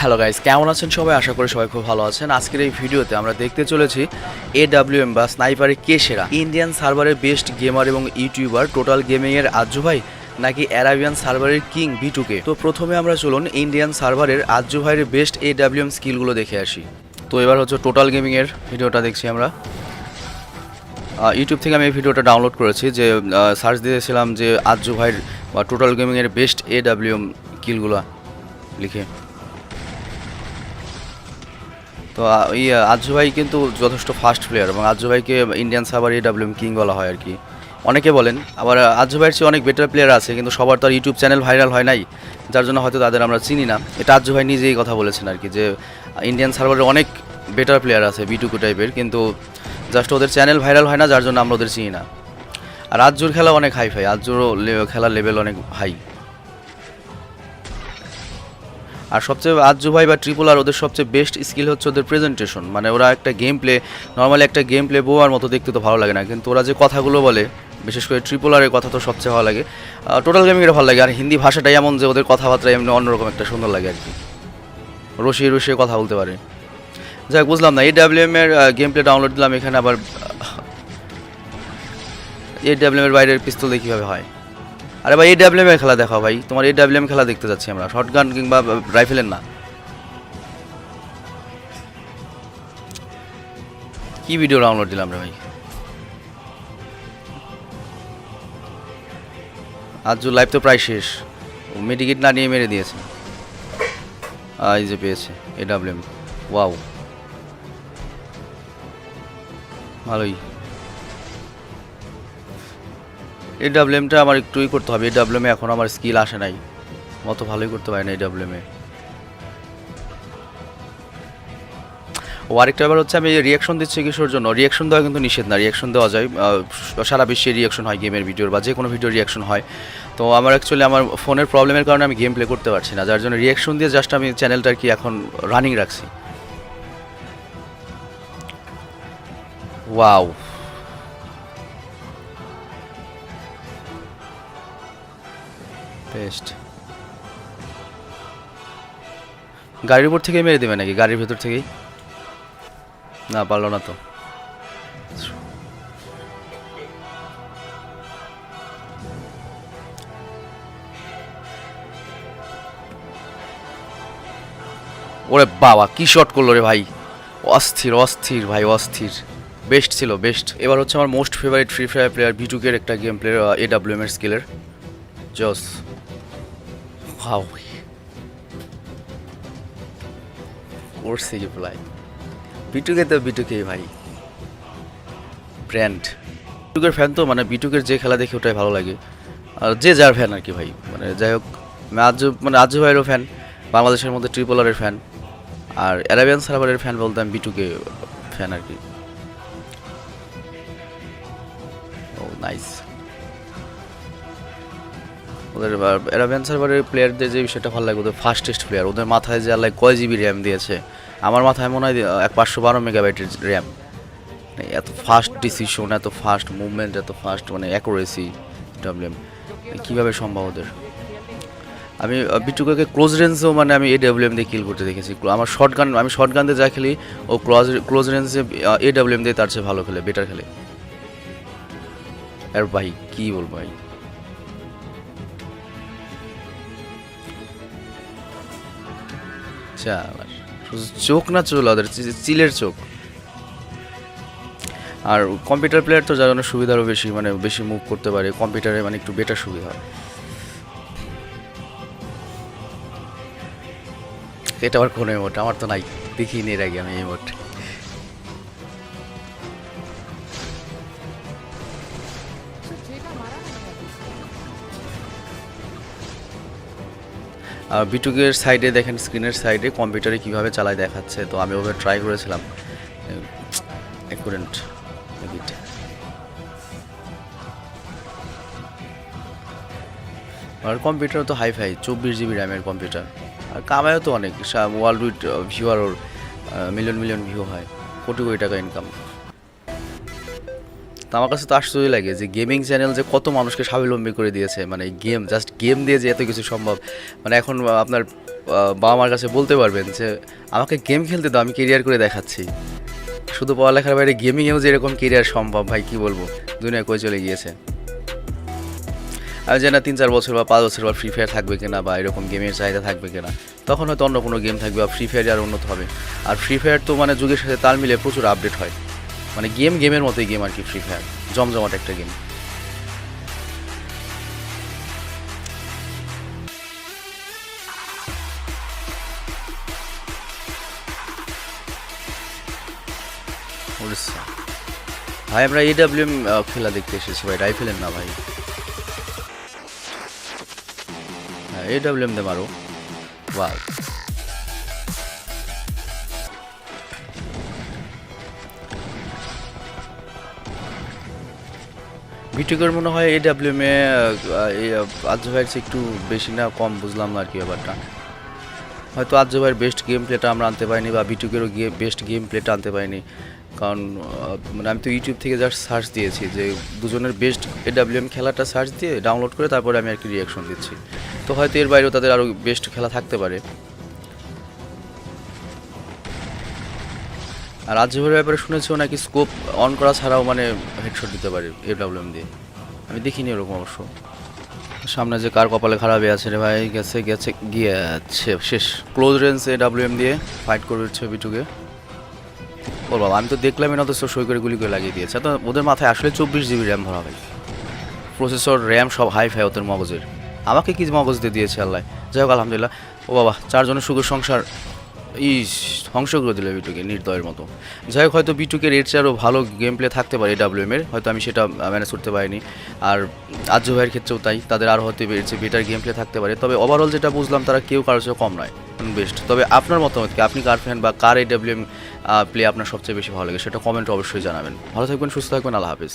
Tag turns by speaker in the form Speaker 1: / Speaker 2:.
Speaker 1: Hello guys কেমন আছেন সবাই? আশা করি সবাই খুব ভালো আছেন। আজকের এই ভিডিওতে আমরা দেখতে চলেছি এ ডাব্লিউ এম বা স্নাইপারে কে সেরা? ইন্ডিয়ান সার্ভারের বেস্ট গেমার এবং ইউটিউবার টোটাল গেমিংয়ের আজ্জু ভাই, নাকি অ্যারাবিয়ান সার্ভারের কিং বিটুকে তো প্রথমে আমরা চলুন ইন্ডিয়ান সার্ভারের আজ্জু ভাইয়ের বেস্ট এ ডাব্লিউ এম স্কিলগুলো দেখে আসি। তো এবার হচ্ছে টোটাল গেমিংয়ের ভিডিওটা দেখছি আমরা। ইউটিউব থেকে আমি এই ভিডিওটা ডাউনলোড করেছি যে সার্চ দিয়েছিলাম যে আজ্জু ভাইয়ের বা টোটাল গেমিংয়ের বেস্ট এ ডাব্লিউএম কিলগুলো লিখে। তো এই আজ্জু ভাই কিন্তু যথেষ্ট ফাস্ট প্লেয়ার এবং আজ্জু ভাইকে ইন্ডিয়ান সাবার ডাব্লিউএম কিং বলা হয় আর কি অনেকে বলেন, আবার আজ্জু ভাইয়ের চেয়ে অনেক বেটার প্লেয়ার আছে, কিন্তু সবার তো আর ইউটিউব চ্যানেল ভাইরাল হয় নাই, যার জন্য হয়তো তাদের আমরা চিনি না। এটা আজ্জু ভাই নিজেই কথা বলেছেন আর কি যে ইন্ডিয়ান সার্ভারের অনেক বেটার প্লেয়ার আছে বিটুকু টাইপের কিন্তু জাস্ট ওদের চ্যানেল ভাইরাল হয় না, যার জন্য আমরা ওদের চিনি না। আর আজ্জুর খেলা অনেক হাই ফাই আজ্জুরও লে- খেলার লেভেল অনেক হাই আর সবচেয়ে আজ্জু ভাই বা ট্রিপল আর ওদের সবচেয়ে বেস্ট স্কিল হচ্ছে ওদের প্রেজেন্টেশন মানে ওরা একটা গেম প্লে নর্মালি একটা গেম প্লে বোয়ার মতো দেখতে তো ভালো লাগে না, কিন্তু ওরা যে কথাগুলো বলে, বিশেষ করে ট্রিপল আরের কথা তো সবচেয়ে ভালো লাগে। টোটাল গেমিং গেমিংটা ভালো লাগে, আর হিন্দি ভাষাটাই এমন যে ওদের কথাবার্তা এমনি অন্যরকম একটা সুন্দর লাগে আর কি। রসিয়ে রসিয়ে কথা বলতে পারে। যাক, বুঝলাম না এই ডাব্লিউএম এর গেম প্লে ডাউনলোড দিলাম, এখানে আবার এই ডাব্লিউএম এর বাইরের পিস্তল দিয়ে কীভাবে হয়? আরে ভাই এই ডাব্লিউএম এর খেলা দেখাও ভাই। তোমার এই ডাব্লিউএম খেলা দেখতে যাচ্ছি আমরা। শর্টগান কিংবা রাইফেলের না। কি ভিডিও ডাউনলোড দিলাম রে ভাই? আজ লাইভ তো প্রায় শেষ। মেডিকেট না নিয়ে মেরে দিয়েছে। এই যে পেয়েছে এ ডাব্লিউএম ওয়াও ভালোই। এই ডাব্লিউএমটা আমার একটুই করতে হবে। এই ডাব্লিউএমে এখন আমার স্কিল আসে নাই। অত ভালোই করতে পারি না এই ডাব্লিউএমে ও আরেকটা ব্যাপার হচ্ছে আমি রিয়াকশন দিচ্ছি কিসের জন্য? রিয়াকশন দেওয়া কিন্তু নিষেধ না। রিয়াকশন দেওয়া যায়। সারা বিশ্বে রিয়াকশন হয় গেমের ভিডিওর বা যে কোনো ভিডিও রিয়াকশন হয়। তো আমার অ্যাকচুয়ালি আমার ফোনের প্রবলেমের কারণে আমি গেম প্লে করতে পারছি না। যার জন্য রিয়াকশন দিয়ে জাস্ট আমি চ্যানেলটা কি এখন রানিং রাখছি। ওয়াও বেস্ট গাড়ির উপর থেকে মেরে দেবে নাকি? গাড়ির ভেতর থেকেই? না, পারল না তো। ওরে বাবা, কি শট করল রে ভাই? অস্থির অস্থির ভাই, অস্থির। বেস্ট ছিল বেস্ট এবার হচ্ছে আমার most favourite free fire player ভিটুকের একটা গেম প্লেয়ার এ ডাব্লিউ এর স্কিলের জস হাউ করছে কি প্লাই বিটুকে তো বিটুকেই ভাই। ব্র্যান্ড বিটুকের ফ্যান তো মানে বিটুকের যে খেলা দেখে ওটাই ভালো লাগে। আর যে যার ফ্যান আর কি ভাই। মানে যাই হোক আজু মানে আজু ভাইয়েরও ফ্যান বাংলাদেশের মধ্যে ট্রিপলারের ফ্যান আর অ্যারাবিয়ান সার্ভারের ফ্যান বলতে আমি বিটুকে ফ্যান আর কি। ও নাইস ওদের অ্যারাবিয়ান সার্ভারের প্লেয়ারদের যে বিষয়টা ভালো লাগে ওদের ফাস্টেস্ট প্লেয়ার ওদের মাথায় যে আল্লাহ কয় জিবি র্যাম দিয়েছে আমার মাথায় মনে হয় এক পাঁচশো বারো মেগাবাইটের র্যাম এত ফাস্ট ডিসিশন এত ফাস্ট মুভমেন্ট এত ফাস্ট মানে অ্যাকুরেসি ডাব্লিউএম কীভাবে সম্ভব ওদের? আমি আহ, বিটুকাকে ক্লোজ রেঞ্জেও মানে আমি এ ডাব্লিউএম দিয়ে কিল করতে দেখেছি। আমার শর্ট গান আমি শর্ট গান দিয়ে যা খেলি ও ক্লোজ ক্লোজ রেঞ্জে এ ডাব্লিউএম দিয়ে তার চেয়ে ভালো খেলে বেটার খেলে। আর ভাই কী বলব ভাই? চালার শুধু চোখ না চুল, ওদের চিলের চোখ? আর কম্পিউটার প্লেয়ার তো যার জন্য সুবিধারও বেশি মানে বেশি মুভ করতে পারে কম্পিউটারে মানে একটু বেটার সুবিধা হয়। এটা আবার কোনো ইমোট আমার তো নাই, দেখিনি এর আগে আমি ইমোট বিটুকের সাইডে দেখেন স্ক্রিনের সাইডে কম্পিউটারে কীভাবে চালায় দেখাচ্ছে, তো আমি ওভাবে ট্রাই করেছিলাম। আর কম্পিউটার তো হাই ফাই চব্বিশ জিবি র্যামের কম্পিউটার আর কামায়ও তো অনেক ওয়ার্ল্ড উইড ভিউয়ার ওর মিলিয়ন মিলিয়ন ভিউ হয় কোটি কোটি টাকা ইনকাম তো আমার কাছে তো আশ্চর্য লাগে যে গেমিং চ্যানেল যে কত মানুষকে স্বাবলম্বী করে দিয়েছে। মানে গেম জাস্ট গেম দিয়ে যে এত কিছু সম্ভব। মানে এখন আপনার বাবা মার কাছে বলতে পারবেন যে, আমাকে গেম খেলতে দাও, আমি কেরিয়ার করে দেখাচ্ছি। শুধু পড়ালেখার বাইরে গেমিংয়েও যে এরকম কেরিয়ার সম্ভব, ভাই, কি বলব? দুনিয়া কই চলে গিয়েছে। আমি জানি তিন চার বছর বা পাঁচ বছর বা ফ্রি ফায়ার থাকবে কিনা বা এরকম গেমের চাহিদা থাকবে কিনা। তখন হয়তো অন্য কোনো গেম থাকবে বা ফ্রি ফায়ার আর উন্নত হবে। আর ফ্রি ফায়ার তো মানে যুগের সাথে তাল মিলে প্রচুর আপডেট হয়। মানে গেম, গেমের মতোই গেম আর কি ফ্রি ফায়ার জমজমাট একটা গেম। ভাই, আমরা এডাব্লিউএম খেলা দেখতে এসেছি ভাই। রাইফেলের না ভাই? হ্যাঁ এডাব্লিউএম দে মারো। বাহ। বিটুকের মনে হয় এডাব্লিউএম এ আজ ভাইয়ের একটু বেশি না, কম বুঝলাম না আর কি ব্যাপারটা। হয়তো আজ ভাইয়ের বেস্ট গেম প্লেটা আমরা আনতে পারিনি বা বিটুকেরও গিয়ে বেস্ট গেম প্লেটা আনতে পারিনি। কারণ মানে আমি তো ইউটিউব থেকে জাস্ট সার্চ দিয়েছি যে দুজনের বেস্ট এডাব্লিউএম খেলাটা সার্চ দিয়ে ডাউনলোড করে তারপরে আমি আর কি রিয়াকশন দিচ্ছি। তো হয়তো এর বাইরেও তাদের আরও বেস্ট খেলা থাকতে পারে। আর রাজ্যের ব্যাপারে শুনেছিও নাকি স্কোপ অন করা ছাড়াও মানে হেডশট দিতে পারে এ এডাব্লিউএম দিয়ে। আমি দেখিনি এরকম অবশ্য। সামনে যে কার কপালে খারাপ আছে রে ভাই, গেছে গেছে, গিয়েছে। শেষ। Close range A W M দিয়ে ফাইট করে হচ্ছে বিটুকে বাবা, আমি তো দেখলামই না তো সই করে গুলি করে লাগিয়ে দিয়েছে। তো ওদের মাথায় আসলে চব্বিশ জিবি র্যাম ভরা ভাই। প্রসেসর র্যাম, সব হাই ফাই ওদের মগজের। আমাকে কি মগজ দিয়ে দিয়েছে আল্লাহ? যাই হোক, আলহামদুলিল্লাহ। ও বাবা, চারজনের সুখের সংসার ইস, ধ্বংস করে দিল বিটুকে নির্দয়ের মতো। যাই হোক, হয়তো বিটুকের এর চেয়ে আরও ভালো গেম প্লে থাকতে পারে ডাব্লিউএম এর, হয়তো আমি সেটা ম্যানেজ করতে পারিনি। আর আর্য ভাইয়ের ক্ষেত্রেও তাই, তাদের আর হয়তো এর চেয়ে বেটার গেম প্লে থাকতে পারে। তবে ওভারঅল যেটা বুঝলাম, তারা কেউ কারোর চেয়ে কম নয় বেস্ট তবে আপনার মতামত কি? আপনি কার ফ্যান বা কার এই ডাব্লিউএম প্লে আপনার সবচেয়ে বেশি ভালো লাগে? সেটা কমেন্ট অবশ্যই জানাবেন। ভালো থাকবেন, সুস্থ থাকবেন, আল্লাহ হাফিজ।